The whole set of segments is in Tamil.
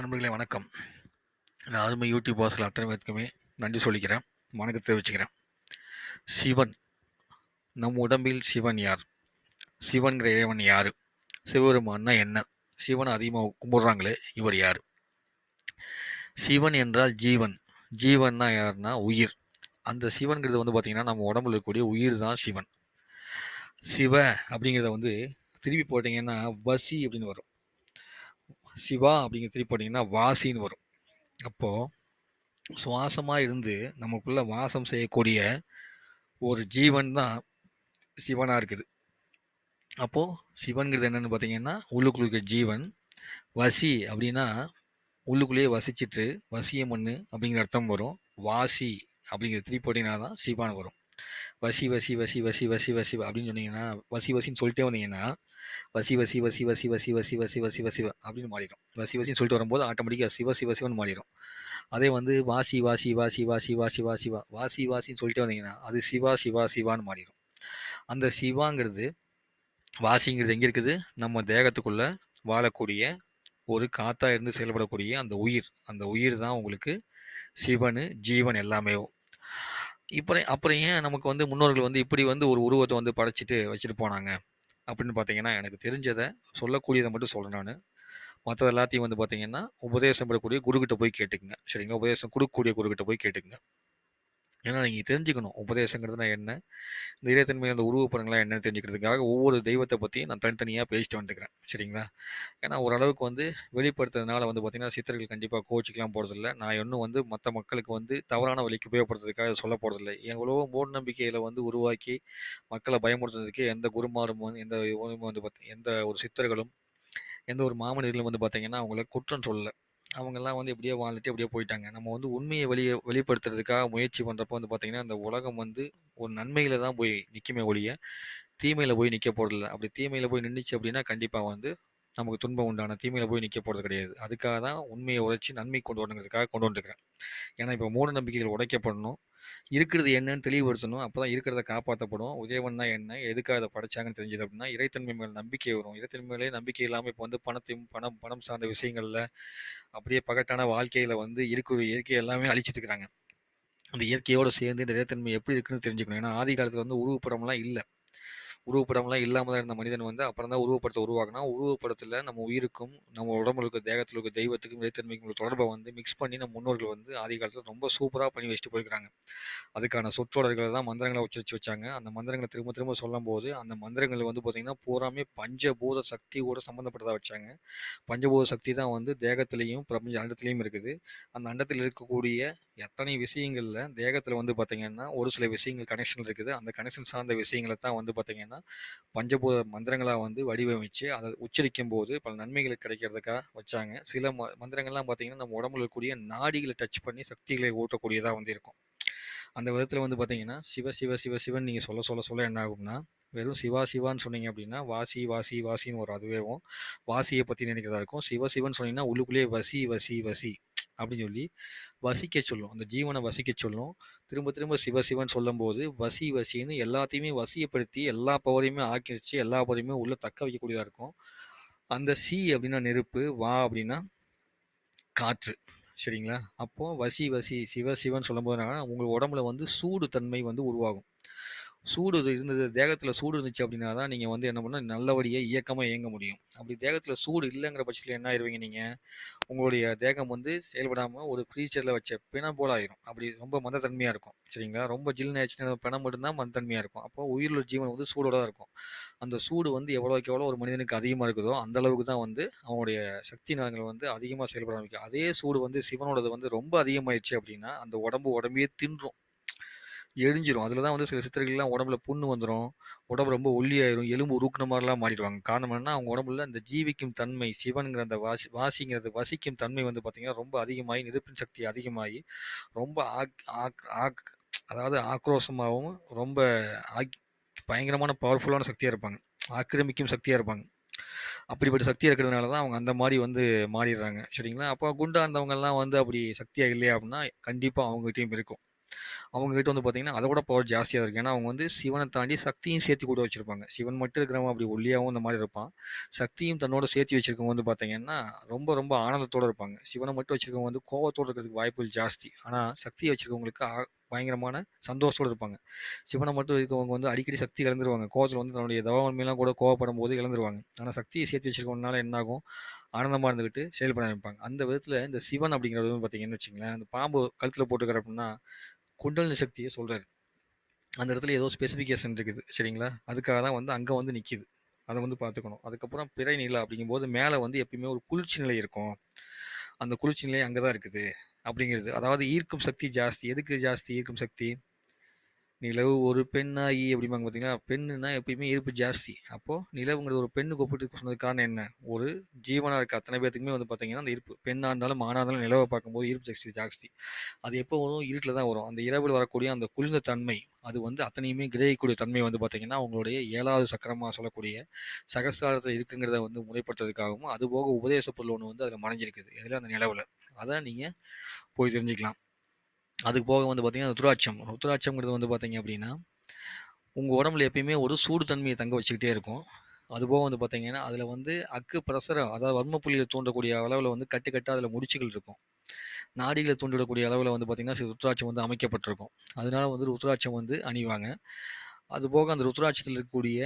நண்பர்களே வணக்கம். நான் அதுமே யூடியூப் வாசல் அத்தனை பேருக்குமே நன்றி சொல்லிக்கிறேன். வணக்கம் தெரிவிச்சுக்கிறேன். சிவன். நம் உடம்பில் சிவன் யார்? சிவன்கிற இறைவன் யார்? சிவபெருமான்னா என்ன? சிவனை அதிகமாக கும்பிட்றாங்களே இவர் யார்? சிவன் என்றால் ஜீவன். ஜீவன்னா யாருன்னா உயிர். அந்த சிவன்கிறது வந்து பார்த்திங்கன்னா நம்ம உடம்புல இருக்கக்கூடிய உயிர் தான் சிவன். சிவ அப்படிங்கிறத வந்து திருப்பி போட்டிங்கன்னா வசி அப்படின்னு வரும். சிவா அப்படிங்கிற திருப்பி போட்டிங்கன்னா வாசின்னு வரும். அப்போது சுவாசமாக இருந்து நமக்குள்ளே வாசம் செய்யக்கூடிய ஒரு ஜீவன் தான் சிவனாக இருக்குது. அப்போது சிவன்கிறது என்னென்னு பார்த்தீங்கன்னா உள்ளுக்குள் ஜீவன். வசி அப்படின்னா உள்ளுக்குள்ளேயே வசிச்சிட்டு வசிய மண் அப்படிங்கிற அர்த்தம் வரும். வாசி அப்படிங்கிற திருப்பி போட்டிங்கன்னா தான் சிவான் வரும். வசி வசி வசி வசி வசி வசி அப்படின்னு சொன்னீங்கன்னா வசி வசின்னு சொல்லிட்டே வந்தீங்கன்னா வசி வசி வசி வசி வசி வசி வசி வசி வசி அப்படின்னு மாறிடும். வசி வசின்னு சொல்லிட்டு வரும்போது ஆட்டோமேட்டிக்காக சிவ சிவ சிவன் மாறிடும். அதே வந்து வாசி வாசி வாசி வாசி வாசி வாசி வா வாசி வாசின்னு சொல்லிட்டே வந்தீங்கன்னா அது சிவா சிவா சிவான்னு மாறிடும். அந்த சிவாங்கிறது வாசிங்கிறது எங்கே இருக்குது? நம்ம தேகத்துக்குள்ளே வாழக்கூடிய ஒரு காத்தா இருந்து செயல்படக்கூடிய அந்த உயிர். அந்த உயிர் தான் உங்களுக்கு சிவனு ஜீவன் எல்லாமே. இப்போ அப்புறம் ஏன் நமக்கு வந்து முன்னோர்கள் வந்து இப்படி வந்து ஒரு உருவத்தை வந்து படைச்சிட்டு வச்சுட்டு போனாங்க? அப்படின்னு பார்த்தீங்கன்னா எனக்கு தெரிஞ்சதை சொல்லக்கூடியதை மட்டும் சொல்கிறேன் நான். மற்றது எல்லாத்தையும் வந்து பார்த்தீங்கன்னா உபதேசம் பெறக்கூடிய குருக்கிட்ட போய் கேட்டுக்குங்க. சரிங்க உபதேசம் கொடுக்கக்கூடிய குருக்கிட்ட போய் கேட்டுக்குங்க. ஏன்னா நீங்கள் தெரிஞ்சுக்கணும் உபதேசங்கிறதுனா என்ன? இந்த இறைத்தன்மை அந்த உருவப்படங்கள்லாம் என்னன்னு தெரிஞ்சுக்கிறதுக்காக ஒவ்வொரு தெய்வத்தை பற்றி நான் தனித்தனியாக பேசிட்டு வந்துக்கிறேன். சரிங்களா? ஏன்னா ஓரளவுக்கு வந்து வெளிப்படுத்துறதுனால வந்து பார்த்திங்கன்னா சித்தர்கள் கண்டிப்பாக கோச்சிக்கலாம் போகிறதில்ல நான் இன்னும் வந்து மற்ற மக்களுக்கு வந்து தவறான வழிக்கு உபயோகப்படுத்துறதுக்காக சொல்ல போகிறதில்ல எவ்வளோ மூட நம்பிக்கையில் வந்து உருவாக்கி மக்களை பயமுறுத்துறதுக்கு எந்த குருமாரும் வந்து எந்த வந்து பார்த்தி எந்த ஒரு சித்தர்களும் எந்த ஒரு மாமனிதர்களும் வந்து பார்த்தீங்கன்னா அவங்கள குற்றம் சொல்லலை. அவங்கெல்லாம் வந்து எப்படியோ வாழ்ந்துட்டு எப்படியோ போயிட்டாங்க. நம்ம வந்து உண்மையை வெளியே வெளிப்படுத்துறதுக்காக முயற்சி பண்ணுறப்போ வந்து பார்த்திங்கன்னா இந்த உலகம் வந்து ஒரு நன்மையில் தான் போய் நிற்குமே ஒழிய தீமையில் போய் நிற்க போகிறதில்ல அப்படி தீமையில் போய் நின்றுச்சு அப்படின்னா கண்டிப்பாக வந்து நமக்கு துன்பம் உண்டான தீமையில் போய் நிற்க போகிறது கிடையாது. அதுக்காக தான் உண்மையை உழைச்சி நன்மை கொண்டு வரணுங்கிறதுக்காக கொண்டு வந்துருக்கிறேன். ஏன்னா இப்போ மூட நம்பிக்கைகள் உடைக்கப்படணும். இருக்கிறது என்னன்னு தெளிவுபடுத்தணும். அப்போ தான் இருக்கிறத காப்பாற்றப்படும் உதயவன்னா என்ன எதுக்காக அதை படைச்சாங்கன்னு தெரிஞ்சது அப்படின்னா இறைத்தன்மை மேலே நம்பிக்கை வரும். இறைத்தன்மை மேலே நம்பிக்கை இல்லாமல் இப்போ வந்து பணத்தையும் பணம் பணம் சார்ந்த விஷயங்களில் அப்படியே பகட்டான வாழ்க்கையில் வந்து இருக்கிற இயற்கை எல்லாமே அழிச்சிட்டு இருக்கிறாங்க. அந்த இயற்கையோடு சேர்ந்து இந்த இறைத்தன்மை எப்படி இருக்குன்னு தெரிஞ்சுக்கணும். ஏன்னா ஆதி காலத்தில் வந்து உருவப்படம்லாம் இல்லை. உருவப்படம்லாம் இல்லாமல் தான் இருந்த மனிதன் வந்து அப்புறம் தான் உருவப்படத்தை உருவாக்குனா உருவப்படத்தில் நம்ம உயிருக்கும் நம்ம உடம்புல இருக்க தேகத்தில் இருக்க தெய்வத்துக்கும் இறைத்தன்மைக்கும் உள்ள தொடர்பை வந்து மிக்ஸ் பண்ணி நம்ம முன்னோர்கள் வந்து ஆதி காலத்தில் ரொம்ப சூப்பராக பண்ணி வச்சுட்டு போயிருக்கிறாங்க. அதுக்கான சொற்றொடர்களை தான் மந்திரங்களை உச்சரித்து வச்சாங்க. அந்த மந்திரங்களை திரும்ப திரும்ப சொல்லும்போது அந்த மந்திரங்கள் வந்து பார்த்திங்கன்னா பூராமே பஞ்சபூத சக்தியோட சம்மந்தப்பட்டதாக வச்சாங்க. பஞ்சபூத சக்தி தான் வந்து தேகத்திலையும் பிரபஞ்ச அண்டத்துலேயும் இருக்குது. அந்த அண்டத்தில் இருக்கக்கூடிய எத்தனை விஷயங்களில் தேகத்தில் வந்து பார்த்திங்கன்னா ஒரு சில விஷயங்கள் கனெக்ஷன் இருக்குது. அந்த கனெக்ஷன் சார்ந்த விஷயங்களை தான் வந்து பார்த்திங்கன்னா பஞ்சபூத மந்திரங்களாக வந்து வடிவமைச்சு அதை உச்சரிக்கும் போது பல நன்மைகள் கிடைக்கிறதுக்காக வச்சாங்க. சில ம மந்திரங்கள்லாம் பார்த்தீங்கன்னா நம்ம உடம்புல இருக்கக்கூடிய நாடிகளை டச் பண்ணி சக்திகளை ஊட்டக்கூடியதாக வந்து இருக்கும். அந்த விதத்தில் வந்து பார்த்தீங்கன்னா சிவ சிவ சிவ சிவன் நீங்கள் சொல்ல சொல்ல சொல்ல என்ன ஆகும்னா வெறும் சிவா சிவான்னு சொன்னீங்க அப்படின்னா வாசி வாசி வாசின்னு வரும் அதுவேவும் வாசியை பற்றி நினைக்கிறதா இருக்கும். சிவ சிவன் சொன்னீங்கன்னா உள்ளுக்குள்ளேயே வசி வசி வசி அப்படின்னு சொல்லி வசிக்க சொல்லும். அந்த ஜீவனை வசிக்க சொல்லும். திரும்ப திரும்ப சிவ சிவன் சொல்லும்போது வசி வசின்னு எல்லாத்தையுமே வசியப்படுத்தி எல்லா பவரையுமே ஆக்கிரிச்சு எல்லா பவரையுமே உள்ளே தக்க வைக்கக்கூடியதாக இருக்கும். அந்த சி அப்படின்னா நெருப்பு வா அப்படின்னா காற்று. சரிங்களா? அப்போது வசி வசி சிவ சிவன் சொல்லும்போது உங்கள் உடம்புல வந்து சூடு தன்மை வந்து உருவாகும். சூடு இருந்தது தேகத்தில் சூடு இருந்துச்சு அப்படின்னா தான் நீங்கள் வந்து என்ன பண்ணால் நல்லபடியாக இயக்கமாக இயங்க முடியும். அப்படி தேகத்தில் சூடு இல்லைங்கிற பட்சத்தில் என்ன ஆயிடுவீங்க நீங்கள் உங்களுடைய தேகம் வந்து செயல்படாமல் ஒரு ஃப்ரீச்சரில் வச்ச பிணம் போல் ஆயிரும். அப்படி ரொம்ப மந்தத்தன்மையாக இருக்கும். சரிங்களா? ரொம்ப ஜில்லுன்னு ஆச்சுன்னா பிணம் மட்டும்தான் மந்தத்தன்மையாக இருக்கும். அப்போ உயிருள்ள ஜீவன் வந்து சூடோட தான் இருக்கும். அந்த சூடு வந்து எவ்வளோக்கு எவ்வளோ ஒரு மனிதனுக்கு அதிகமாக இருக்குதோ அந்த அளவுக்கு தான் வந்து அவனுடைய சக்தி நலங்கள் வந்து அதிகமாக செயல்பட ஆரம்பிக்கும். அதே சூடு வந்து சிவனோடது வந்து ரொம்ப அதிகமாயிடுச்சு அப்படின்னா அந்த உடம்பு உடம்பையே தின்றும். எரிஞ்சிரும். அதில் தான் வந்து சில சித்தர்கள்லாம் உடம்புல புண்ணு வந்துடும் உடம்பு ரொம்ப ஒல்லியாயிரும். எலும்பு உருக்குன மாதிரிலாம் மாறிடுவாங்க. காரணம் என்னன்னா அவங்க உடம்புல அந்த ஜீவிக்கும் தன்மை சிவனுங்கிற அந்த வாசி வாசிங்கிறது வசிக்கும் தன்மை வந்து பார்த்திங்கன்னா ரொம்ப அதிகமாகி நெருப்பின் சக்தி அதிகமாகி ரொம்ப ஆக் ஆக் ஆக் அதாவது ஆக்ரோஷமாகவும் ரொம்ப ஆக் பயங்கரமான பவர்ஃபுல்லான சக்தியாக இருப்பாங்க. ஆக்கிரமிக்கும் சக்தியாக இருப்பாங்க. அப்படிப்பட்ட சக்தி இருக்கிறதுனால தான் அவங்க அந்த மாதிரி வந்து மாறிடுறாங்க. சரிங்களா? அப்போ குண்டா இருந்தவங்கெல்லாம் வந்து அப்படி சக்தியாக இல்லையா அப்படின்னா கண்டிப்பாக அவங்ககிட்டயும் இருக்கும். அவங்ககிட்ட வந்து பார்த்தீங்கன்னா, அதை கூட பவர் ஜாஸ்தியாக இருக்கும் ஏன்னா, அவங்க வந்து சிவனை தாண்டி சக்தியும் சேர்த்து கூட வச்சுருப்பாங்க சிவன் மட்டும் இருக்கிறவங்க அப்படி ஒல்லியாகவும் இந்த மாதிரி இருப்பான். சக்தியும் தன்னோட சேர்த்து வச்சிருக்கவங்க வந்து பார்த்தீங்கன்னா, ரொம்ப ரொம்ப ஆனந்தத்தோட இருப்பாங்க. சிவனை மட்டும் வச்சிருக்கவங்க வந்து கோவத்தோடு இருக்கிறதுக்கு வாய்ப்புகள் ஜாஸ்தி. ஆனால் சக்தியை வச்சிருக்கவங்களுக்கு ஆ பயங்கரமான சந்தோஷத்தோடு இருப்பாங்க. சிவனை மட்டும் இருக்கவங்க வந்து அடிக்கடி சக்தி இழந்துருவாங்க. கோவத்தில் வந்து தன்னுடைய தவமன்மையெல்லாம் கூட கோவப்படும் போது இழந்துருவாங்க. ஆனால் சக்தியை சேர்த்து வச்சிருக்கவனால என்ன ஆகும்? இருந்துக்கிட்டு செயல்பட ஆரம்பிப்பாங்க. அந்த விதத்தில் இந்த சிவன் அப்படிங்கிறது வந்து பார்த்தீங்கன்னு வச்சுங்களேன் அந்த பாம்பு கழுத்தில் போட்டுக்கிற அப்படின்னா, குண்டலினி சக்தியை சொல்கிறாரு அந்த இடத்துல ஏதோ ஸ்பெசிஃபிகேஷன் இருக்குது. சரிங்களா? அதுக்காக தான் வந்து அங்கே வந்து நிற்கிது அதை வந்து பார்த்துக்கணும். அதுக்கப்புறம் பிறை நிலா அப்படிங்கும்போது மேலே வந்து எப்பயுமே ஒரு குளிர்ச்சி நிலை இருக்கும். அந்த குளிர்ச்சி நிலை அங்கே தான் இருக்குது. அப்படிங்கிறது. அதாவது ஈர்க்கும் சக்தி ஜாஸ்தி. எதுக்கு ஜாஸ்தி ஈர்க்கும் சக்தி? நிலவு ஒரு பெண்ணாகி அப்படிம்பாங்க பார்த்தீங்களா? பெண்ணுன்னா எப்பயுமே ஈர்ப்பு ஜாஸ்தி. அப்போது நிலவுங்கிறது ஒரு பெண்ணுக்கு ஒப்பிட்டு சொன்னதுக்கு காரணம் என்ன? ஒரு ஜீவனாக இருக்க அத்தனை பேர்த்துக்குமே வந்து பார்த்தீங்கன்னா, அந்த ஈர்ப்பு பெண்ணாக இருந்தாலும், ஆணா இருந்தாலும் நிலவை பார்க்கும்போது ஈர்ப்பு ஜாஸ்தி ஜாஸ்தி. அது எப்போ வரும்? இருட்டில் தான் வரும். அந்த இரவில் வரக்கூடிய அந்த குளிர்ந்த தன்மை, அது வந்து அத்தனையுமே கிரகிக்கூடிய தன்மை வந்து பார்த்தீங்கன்னா, அவங்களுடைய ஏழாவது சக்கரமாக சொல்லக்கூடிய சகசாரத்தில் இருக்குங்கிறத வந்து முறைப்படுத்துறதுக்காகவும், அதுபோக உபதேச பொருள் ஒன்று வந்து அதில் மறைஞ்சிருக்குது. எதுல? அந்த நிலவில் அதை நீங்கள் போய் தெரிஞ்சுக்கலாம். அதுக்கு போக வந்து பார்த்தீங்கன்னா, ருத்ராட்சம். ருத்ராட்சம்ங்கிறது வந்து பார்த்திங்க அப்படின்னா, உங்கள் உடம்புல எப்பயுமே ஒரு சூடு தன்மையை தங்க வச்சுக்கிட்டே இருக்கும். அதுபோக வந்து பார்த்திங்கன்னா அதில் வந்து அக்கு பிரசரம் அதாவது வர்ம புள்ளியில் தூண்டக்கூடிய அளவில் வந்து கட்டு கட்டாக அதில் முடிச்சுகள் இருக்கும். நாடிகளை தூண்டிவிடக்கூடிய அளவில் வந்து பார்த்திங்கன்னா சி ருத்ராட்சம் வந்து அமைக்கப்பட்டிருக்கும். அதனால வந்து ருத்ராட்சம் வந்து அணிவாங்க. அதுபோக அந்த ருத்ராட்சத்தில் இருக்கக்கூடிய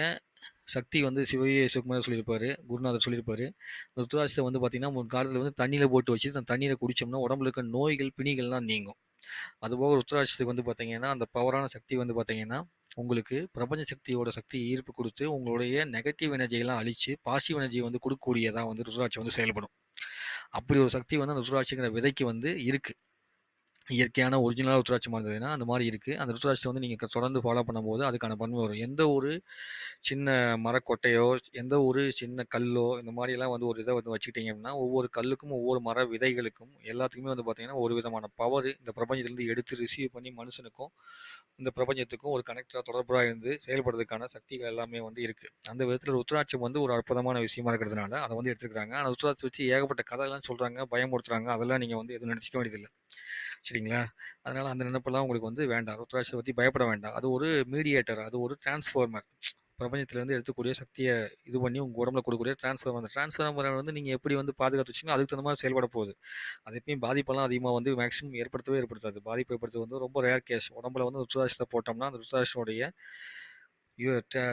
சக்தி வந்து சிவயே சிவகுமார் சொல்லியிருப்பார் குருநாதர் சொல்லியிருப்பார் ருத்ராட்சத்தை வந்து பார்த்திங்கன்னா ஒரு காலத்தில் வந்து தண்ணியில் போட்டு வச்சு அந்த தண்ணியில் குடித்தோம்னா உடம்புல இருக்க நோய்கள், பிணிகள்லாம் நீங்கும். அதுபோக ருத்ராட்சத்துக்கு வந்து பார்த்தீங்கன்னா, அந்த பவரான சக்தி வந்து பார்த்தீங்கன்னா, உங்களுக்கு பிரபஞ்ச சக்தியோட சக்தி ஈர்ப்பு கொடுத்து உங்களுடைய நெகட்டிவ் எனர்ஜியெல்லாம் அழிச்சு, பாசிட்டிவ் எனர்ஜியை வந்து குடுக்கக்கூடியதா வந்து ருத்ராட்சம் வந்து செயல்படும். அப்படி ஒரு சக்தி வந்து அந்த ருத்ராட்சங்கிற விதைக்கு வந்து இருக்கு. இயற்கையான ஒரிஜினலாக ருத்ராட்சமா இருந்ததுன்னா, அந்த மாதிரி இருக்குது அந்த ருத்ராட்சத்த வந்து நீங்கள் தொடர்ந்து ஃபாலோ பண்ணும்போது, அதுக்கான பண்பு வரும். எந்த ஒரு சின்ன மரக்கொட்டையோ, எந்த ஒரு சின்ன கல்லோ, இந்த மாதிரிலாம் வந்து ஒரு இதை வந்து வச்சுக்கிட்டீங்க அப்படின்னா, ஒவ்வொரு கல்லுக்கும், ஒவ்வொரு மர விதைகளுக்கும் எல்லாத்துக்குமே வந்து பார்த்தீங்கன்னா, ஒரு விதமான பவர் இந்த பிரபஞ்சத்துலேருந்து எடுத்து ரிசீவ் பண்ணி மனுஷனுக்கும், இந்த பிரபஞ்சத்துக்கும் ஒரு கனெக்டாக தொடர்பாக இருந்து செயல்படுறதுக்கான சக்திகள் எல்லாமே வந்து இருக்குது அந்த விதத்தில் ருத்ராட்சம் வந்து ஒரு அற்புதமான விஷயமா இருக்கிறதுனால, அதை வந்து எடுத்துக்கிறாங்க ஆனால் ருத்ராட்சி வச்சு ஏகப்பட்ட கதையெல்லாம் சொல்கிறாங்க பயமுறுத்துறாங்க. அதெல்லாம் நீங்கள் வந்து எதுவும் நினச்சிக்க வேண்டியதில்லை சரிங்களா? அதனால் அந்த நினப்பெல்லாம் உங்களுக்கு வந்து வேண்டாம். ருத்ராட்சத்த பற்றி பயப்பட வேண்டாம். அது ஒரு மீடியேட்டர். அது ஒரு டிரான்ஸ்ஃபார்மர். பிரபஞ்சத்திலேருந்து எடுத்துக்கூடிய சக்தியை இது பண்ணி உங்கள் உடம்புல கொடுக்கக்கூடிய டிரான்ஸ்ஃபார்மர். அந்த டிரான்ஸ்ஃபார்மர் வந்து நீங்கள் எப்படி வந்து பாதுகாத்து வச்சீங்களோ, அதுக்கு தகுந்த மாதிரி செயல்பட போகுது. அது எப்பயும் பாதிப்பெல்லாம் அதிகமாக வந்து மேக்ஸிமம் ஏற்படுத்தவே ஏற்படுத்தாது. பாதிப்பு ஏற்படுத்துறது வந்து ரொம்ப ரேர் கேஸ். உடம்புல வந்து ருத்ராட்சத்த போட்டோம்னா, அந்த ருத்ராட்சனுடைய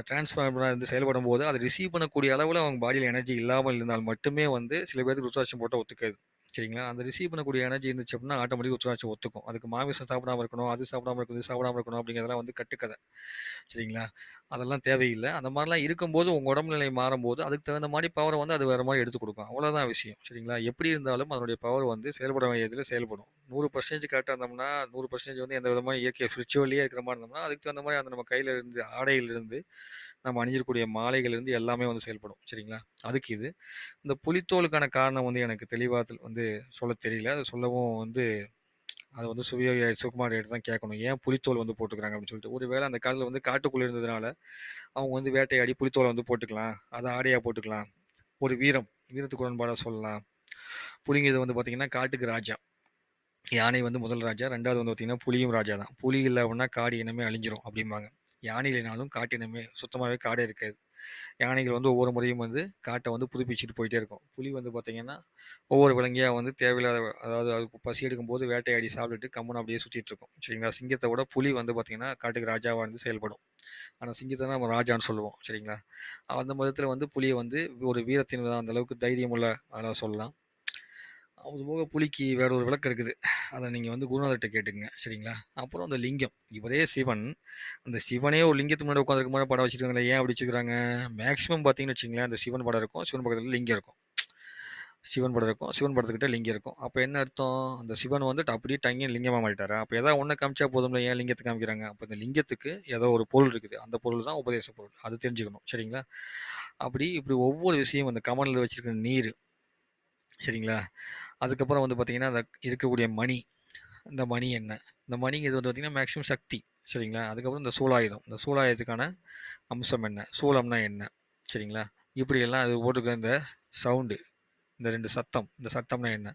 டிரான்ஸ்ஃபார்மராக இருந்து செயல்படும் போது அதை ரிசீவ் பண்ணக்கூடிய அளவில் அவங்க பாடியில் எனர்ஜி இல்லாமல் இருந்தால் மட்டுமே வந்து சில பேருக்கு ருத்ராட்சம் போட்டால் ஒத்துக்காது. சரிங்களா? அந்த ரிசீவ் பண்ணக்கூடிய எனர்ஜி இருந்துச்சு அப்படின்னா, ஆட்டோமேட்டிக் ருத்ராட்சம் ஒத்துக்கும். அதுக்கு மாமிசம் சாப்பிடாம இருக்கணும், அது சாப்பிடாம இருக்கணும், இது சாப்பிடாம இருக்கணும் அப்படிங்கிறதெல்லாம் வந்து கட்டுக்கதை. சரிங்களா? அதெல்லாம் தேவையில்லை அந்த மாதிரிலாம் இருக்கும்போது, உங்கள் உடம்பு நிலை மாறும்போது, அதுக்கு தகுந்த மாதிரி பவரை வந்து அது வேறு மாதிரி எடுத்து கொடுக்கும் அவ்வளோதான் விஷயம். சரிங்களா? எப்படி இருந்தாலும் அதனுடைய பவர் வந்து செயல்பட வேண்டியதில் செயல்படும். நூறு பர்சன்டேஜ் கரெக்டாக இருந்தோம்னா, 100% வந்து எந்த விதமான இயற்கை ஸ்பிரிச்சுவலியா இருக்கிற மாதிரி இருந்தோம்னா, அதுக்கு தகுந்த மாதிரி அந்த நம்ம கையில் இருந்து ஆடையிலிருந்து, நம்ம அணிஞ்சிருக்கக்கூடிய மாலைகள்லேருந்து எல்லாமே வந்து செயல்படும். சரிங்களா? அதுக்கு இது. இந்த புலித்தோலுக்கான காரணம் வந்து எனக்கு தெளிவாக வந்து சொல்லத் தெரியல. அது சொல்லவும் வந்து அது வந்து சுவிய சுகுமார் எடுத்து தான் கேட்கணும். ஏன் புலித்தோல் வந்து போட்டுக்கிறாங்க அப்படின்னு சொல்லிட்டு. ஒருவேளை அந்த காலத்தில் வந்து காட்டுக்குள்ளே இருந்ததுனால, அவங்க வந்து வேட்டையாடி புலித்தோலை வந்து போட்டுக்கலாம். அதை ஆடையாக போட்டுக்கலாம். ஒரு வீரம், வீரத்துக்கு உடன்பாடாக சொல்லலாம். புலிங்கிறது வந்து பார்த்திங்கன்னா காட்டுக்கு ராஜா. யானை வந்து முதல் ராஜா. ரெண்டாவது வந்து பார்த்திங்கன்னா புலியும் ராஜா தான். புலி இல்லை அப்படின்னா காடு இனமே அழிஞ்சிரும் அப்படிம்பாங்க. யானை காட்டினமே சுத்தமாகவே காடே இருக்காது. யானைகள் வந்து ஒவ்வொரு முறையும் வந்து காட்டை வந்து புதுப்பிச்சுட்டு போயிட்டே இருக்கும். புலி வந்து பார்த்தீங்கன்னா, ஒவ்வொரு விலங்கையாக வந்து தேவையில்லாத அதாவது அதுக்கு பசி எடுக்கும்போது வேட்டையாடி சாப்பிட்டுட்டு கம்முனு அப்படியே சுற்றிட்டு இருக்கும். சரிங்களா? சிங்கத்தை விட புலி வந்து பார்த்தீங்கன்னா, காட்டுக்கு ராஜாவாக இருந்து செயல்படும். ஆனால் சிங்கத்தை தான் நம்ம ராஜான்னு சொல்லுவோம். சரிங்களா? அந்த மதத்தில் வந்து புலியை வந்து ஒரு வீரத்தின் அந்த அளவுக்கு தைரியம் உள்ள ஆளா சொல்லலாம். அது போக புலிக்கு வேற ஒரு விளக்கம் இருக்குது. அதை நீங்கள் வந்து குருநாதர்கிட்ட கேட்டுங்க சரிங்களா? அப்புறம் அந்த லிங்கம். இவரே சிவன். அந்த சிவனே ஒரு லிங்கத்துக்கு முன்னாடி உட்காந்துருக்க மாதிரி படம் வச்சிருக்காங்களே, ஏன் அப்படி வச்சிருக்காங்க? மேக்ஸிமம் பார்த்தீங்கன்னு வச்சுங்களேன் அந்த சிவன் படம் இருக்கும். சிவன் படத்தில் லிங்கம் இருக்கும். சிவன் படம் இருக்கும். சிவன் படத்துக்கிட்ட லிங்கம் இருக்கும். அப்போ என்ன அர்த்தம்? அந்த சிவன் வந்துட்டு அப்படியே டங்கின்னு லிங்கமாக மாறிட்டாரா? அப்போ ஏதாவது ஒன்று காமிச்சா போதும்ல, ஏன் லிங்கத்தை காமிக்கிறாங்க? அப்போ இந்த லிங்கத்துக்கு ஏதோ ஒரு பொருள் இருக்குது. அந்த பொருள் தான் உபதேச பொருள். அது தெரிஞ்சுக்கணும். சரிங்களா? அப்படி இப்படி ஒவ்வொரு விஷயம் அந்த கமலில் வச்சுருக்க நீர் சரிங்களா? அதுக்கப்புறம் வந்து பார்த்தீங்கன்னா, அந்த இருக்கக்கூடிய மணி. இந்த மணி என்ன? இந்த மணிங்கிறது வந்து பார்த்தீங்கன்னா, மேக்ஸிமம் சக்தி. சரிங்களா? அதுக்கப்புறம் இந்த சூலாயுதம். இந்த சூலாயுதத்துக்கான அம்சம் என்ன? சூலம்னா என்ன? சரிங்களா? இப்படியெல்லாம் அது போட்டுக்க இந்த சவுண்டு. இந்த ரெண்டு சத்தம் இந்த சத்தம்னா என்ன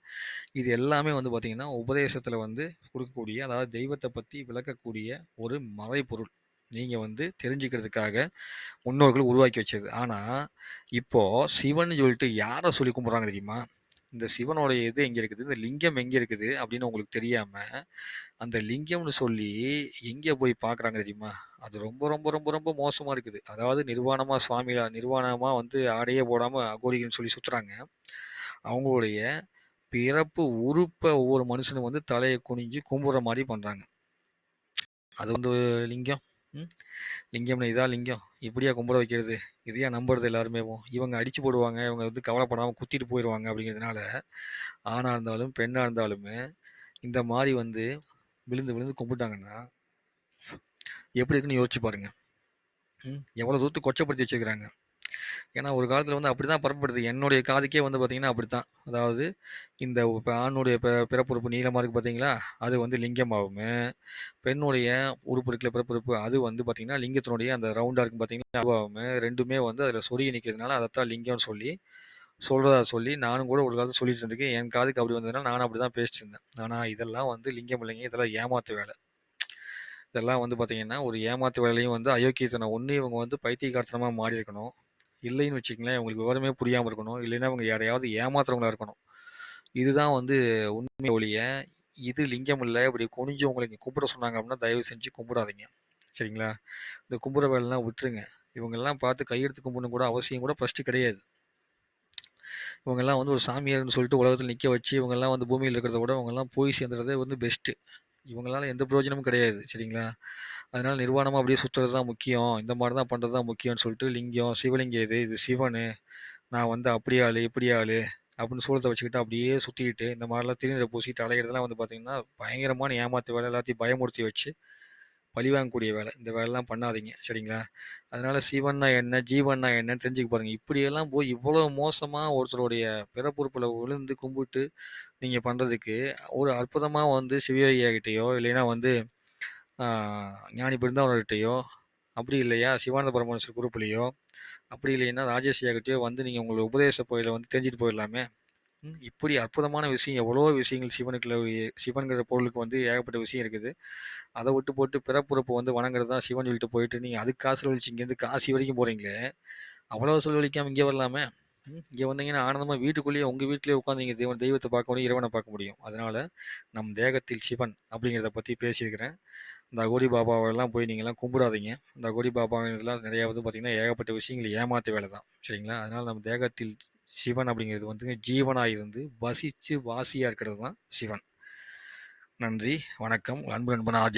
இது எல்லாமே வந்து பார்த்திங்கன்னா உபதேசத்தில் வந்து கொடுக்கக்கூடிய அதாவது தெய்வத்தை பற்றி விளக்கக்கூடிய ஒரு மறைப்பொருள் நீங்கள் வந்து தெரிஞ்சுக்கிறதுக்காக முன்னோர்கள் உருவாக்கி வச்சது ஆனால் இப்போது சிவன் சொல்லிட்டு யாரை சொல்லி கும்பிட்றாங்க தெரியுமா இந்த சிவனுடைய இது எங்கே இருக்குது? இந்த லிங்கம் எங்கே இருக்குது? அப்படின்னு உங்களுக்கு தெரியாமல் அந்த லிங்கம்னு சொல்லி எங்கே போய் பார்க்குறாங்க தெரியுமா? அது ரொம்ப ரொம்ப ரொம்ப ரொம்ப மோசமாக இருக்குது. அதாவது நிர்வாணமாக சுவாமியா நிர்வாணமாக வந்து ஆடையே போடாமல் அகோரிகள்னு சொல்லி சுற்றுறாங்க அவங்களுடைய பிறப்பு உறுப்பை ஒவ்வொரு மனுஷனும் வந்து தலையை குனிஞ்சு கும்பிட்ற மாதிரி பண்ணுறாங்க அது வந்து லிங்கம். ம். லிங்கம்னு இதா லிங்கம். இப்படியா கும்பிட வைக்கிறது? இதையா நம்புறது எல்லாருமே இவங்க அடிச்சு போடுவாங்க. இவங்க வந்து கவலைப்படாமல் குத்திட்டு போயிடுவாங்க அப்படிங்கிறதுனால ஆணாக இருந்தாலும் பெண்ணாக இருந்தாலுமே இந்த மாதிரி வந்து விழுந்து விழுந்து கும்பிட்டாங்கன்னா எப்படி இருக்குன்னு யோசிச்சு பாருங்க. ம். எவ்வளோ தூரத்துக்கு கொச்சப்படுத்தி வச்சுருக்கிறாங்க. ஏன்னா ஒரு காலத்தில் வந்து அப்படி தான் பரப்பப்படுது. என்னுடைய காதுக்கே வந்து பார்த்திங்கன்னா அப்படி தான் அதாவது இந்த இப்போ ஆணுடைய ப பிறப்புறுப்பு நீளமாக இருக்குது பார்த்தீங்களா அது வந்து லிங்கமாகவும் பெண்ணுடைய உறுப்பு பிறப்புறுப்பு அது வந்து பார்த்திங்கன்னா லிங்கத்தினுடைய அந்த ரவுண்டாக இருக்கும் பார்த்தீங்கன்னா அதுவாகும். ரெண்டுமே வந்து அதில் சொருகி நிற்கிறதுனால அதைத்தான் லிங்கம்னு சொல்லி சொல்கிறதா சொல்லி நானும் கூட ஒரு காலத்தில் சொல்லிட்டு இருந்திருக்கேன். என் காதுக்கு அப்படி வந்ததுனால நானும் அப்படி தான் பேசிட்டு இருந்தேன். ஆனால் இதெல்லாம் வந்து லிங்கம் இல்லைங்க. இதெல்லாம் ஏமாத்து வேலை. இதெல்லாம் வந்து பார்த்திங்கன்னா ஒரு ஏமாத்து வேலையும் வந்து அயோக்கியத்தனம். ஒன்று இவங்க வந்து பைத்தியக்காரத்தனமாக மாறி இருக்கணும் இல்லைன்னு வச்சுக்கங்களேன் உங்களுக்கு விவரமே புரியாமல் இருக்கணும். இல்லைன்னா அவங்க யாரையாவது ஏமாத்துறவங்களா இருக்கணும். இதுதான் வந்து உண்மை ஒழிய இது லிங்கம் இல்லை இப்படி குனிஞ்சு உங்களை இங்கே கும்பிட சொன்னாங்க அப்படின்னா தயவு செஞ்சு கும்பிடாதீங்க. சரிங்களா? இந்த கும்பிட வேலைலாம் விட்டுருங்க. இவங்கெல்லாம் பார்த்து கையெடுத்து கும்பிடணும் கூட அவசியம் கூட ஃபஸ்ட்டு கிடையாது. இவங்கெல்லாம் வந்து ஒரு சாமியார்னு சொல்லிட்டு உலகத்தில் நிற்க வச்சு இவங்கெல்லாம் வந்து பூமியில் இருக்கிறத விட இவங்கெல்லாம் போய் சேர்ந்துறதே வந்து பெஸ்ட்டு இவங்களால எந்த பிரயோஜனமும் கிடையாது. சரிங்களா? அதனால நிர்வாணமாக அப்படியே சுற்றுறது தான் முக்கியம். இந்த மாதிரி தான் பண்ணுறது தான் முக்கியம்னு சொல்லிட்டு லிங்கம் சிவலிங்கம் இது இது சிவனு நான் வந்து அப்படி ஆளு இப்படி ஆளு அப்படின்னு சூழத்தை வச்சுக்கிட்டு அப்படியே சுற்றிக்கிட்டு இந்த மாதிரிலாம் திருநீரை பூசிட்டு அலையிறதுலாம் வந்து பார்த்திங்கன்னா பயங்கரமான ஏமாத்து வேலை எல்லாத்தையும் பயமுறுத்தி வச்சு பழிவாங்கக்கூடிய வேலை. இந்த வேலைலாம் பண்ணாதீங்க. சரிங்களா? அதனால் சிவன்னா என்ன ஜீவன்னா என்னன்னு தெரிஞ்சுக்க பாருங்கள் இப்படியெல்லாம் போய் இவ்வளோ மோசமாக ஒருத்தருடைய பிறப்புறுப்பில் விழுந்து கும்பிட்டு நீங்கள் பண்ணுறதுக்கு ஒரு அற்புதமாக வந்து சிவயோகியாகிட்டேயோ இல்லைன்னா வந்து ஞானி பிருந்தாவனர்கிட்டயோ அப்படி இல்லையா? சிவானந்த பரமேஸ்வர் குரூப்லேயோ அப்படி இல்லைன்னா ராஜேஷ் ஐயாகிட்டயோ வந்து நீங்கள் உங்களோட உபதேச கோயிலை வந்து தெரிஞ்சுட்டு போயிடலாமே. இப்படி அற்புதமான விஷயம் எவ்வளோ விஷயங்கள் சிவனுக்குள்ள சிவன்கிற பொருளுக்கு வந்து ஏகப்பட்ட விஷயம் இருக்குது. அதை விட்டு போட்டு பிறப்புறப்பு வந்து வணங்குறது தான் சிவன் சொல்லிட்டு போயிட்டு நீங்கள் அதுக்கு காசு செலவழிச்சு இங்கேருந்து காசி வரைக்கும் போகிறீங்களே அவ்வளோ செலவழிக்காமல் இங்கே வரலாமே. இங்கே வந்தீங்கன்னா ஆனந்தமாக வீட்டுக்குள்ளேயே உங்கள் வீட்டிலேயே உட்காந்து நீங்கள் தெய்வம் தெய்வத்தை பார்க்க முடியும் இறைவனை பார்க்க முடியும். அதனால் நம் தேகத்தில் சிவன் அப்படிங்கிறத பற்றி பேசியிருக்கிறேன். இந்த அகோரி பாபாவெல்லாம் போய் நீங்கள்லாம் கும்பிடாதீங்க. இந்த அகோரி பாபாங்கிறதுலாம் நிறையா வந்து பார்த்திங்கன்னா ஏகப்பட்ட விஷயங்கள் ஏமாற்ற வேலை தான். சரிங்களா? அதனால் நம்ம தேகத்தில் சிவன் அப்படிங்கிறது வந்து ஜீவனாக இருந்து வசித்து வாசியாக இருக்கிறது தான் சிவன். நன்றி வணக்கம் அன்பு நண்பன் ஆர்ஜி